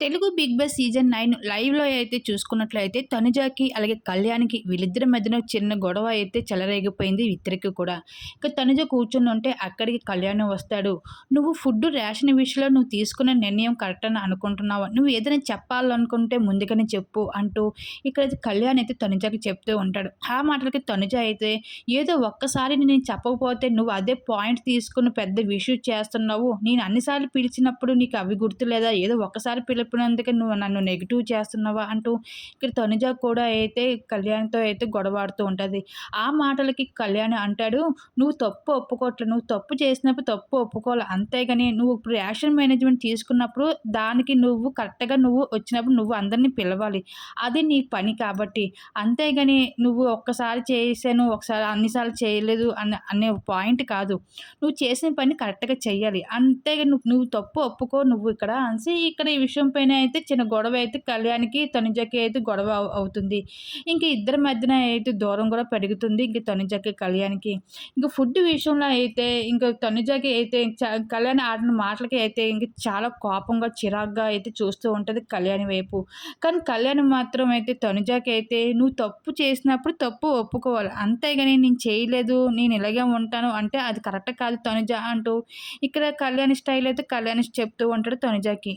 Telugu big boss season nine లైవ్లో అయితే చూసుకున్నట్లయితే తనుజాకి అలాగే కళ్యాణ్కి వీళ్ళిద్దరి మధ్యన చిన్న గొడవ అయితే చెలరేగిపోయింది ఇద్దరికి కూడా. ఇక తనుజ కూర్చుని ఉంటే అక్కడికి కళ్యాణ్ వస్తాడు. నువ్వు ఫుడ్ రేషన్ విషయంలో నువ్వు తీసుకున్న నిర్ణయం కరెక్ట్ అని అనుకుంటున్నావా? నువ్వు ఏదైనా చెప్పాలనుకుంటే ముందుగానే చెప్పు అంటూ ఇక్కడ కళ్యాణ్ అయితే తనుజాకి చెప్తూ ఉంటాడు. ఆ మాటలకి తనుజ అయితే ఏదో ఒక్కసారి నేను చెప్పకపోతే నువ్వు అదే పాయింట్ తీసుకుని పెద్ద విష్యూ చేస్తున్నావు. నేను అన్నిసార్లు పిలిచినప్పుడు నీకు అవి గుర్తులేదా? ఏదో ఒక్కసారి పిలి చెప్పినందుకే నువ్వు నన్ను నెగిటివ్ చేస్తున్నావా అంటూ ఇక్కడ తనుజ కూడా అయితే కళ్యాణ్తో అయితే గొడవాడుతూ ఉంటుంది. ఆ మాటలకి కళ్యాణ్ అంటాడు నువ్వు తప్పు ఒప్పుకోవట్లేదు నువ్వు తప్పు చేసినప్పుడు తప్పు ఒప్పుకోవాలి. అంతేగాని నువ్వు ఇప్పుడు యాక్షన్ మేనేజ్మెంట్ తీసుకున్నప్పుడు దానికి నువ్వు కరెక్ట్గా నువ్వు వచ్చినప్పుడు నువ్వు అందరినీ పిలవాలి. అది నీ పని కాబట్టి. అంతేగాని నువ్వు ఒక్కసారి చేసాను ఒకసారి అన్నిసార్లు చేయలేదు అన్న అనే పాయింట్ కాదు. నువ్వు చేసిన పని కరెక్ట్గా చేయాలి అంతేగాని నువ్వు నువ్వు తప్పు ఒప్పుకో నువ్వు ఇక్కడ అనేసి ఇక్కడ ఈ విషయంపై పైన అయితే చిన్న గొడవ అయితే కళ్యాణ్కి తనుజకి అయితే గొడవ అవుతుంది. ఇంక ఇద్దరి మధ్యన అయితే దూరం కూడా పెరుగుతుంది ఇంక తనుజకి కళ్యాణ్కి. ఇంక ఫుడ్ విషయంలో అయితే ఇంక తనుజకి అయితే కళ్యాణ్ ఆడిన మాటలకి అయితే ఇంకా చాలా కోపంగా చిరాగ్గా అయితే చూస్తూ ఉంటుంది కళ్యాణ్ వైపు. కానీ కళ్యాణ్ మాత్రం అయితే తనుజకి అయితే నువ్వు తప్పు చేసినప్పుడు తప్పు ఒప్పుకోవాలి. అంతేగాని నేను చేయలేదు నేను ఇలాగే ఉంటాను అంటే అది కరెక్ట్ కాదు తనుజ అంటూ. ఇక్కడ కళ్యాణ్ స్టైల్ అయితే కళ్యాణ్ చెప్తూ ఉంటాడు తనుజకి.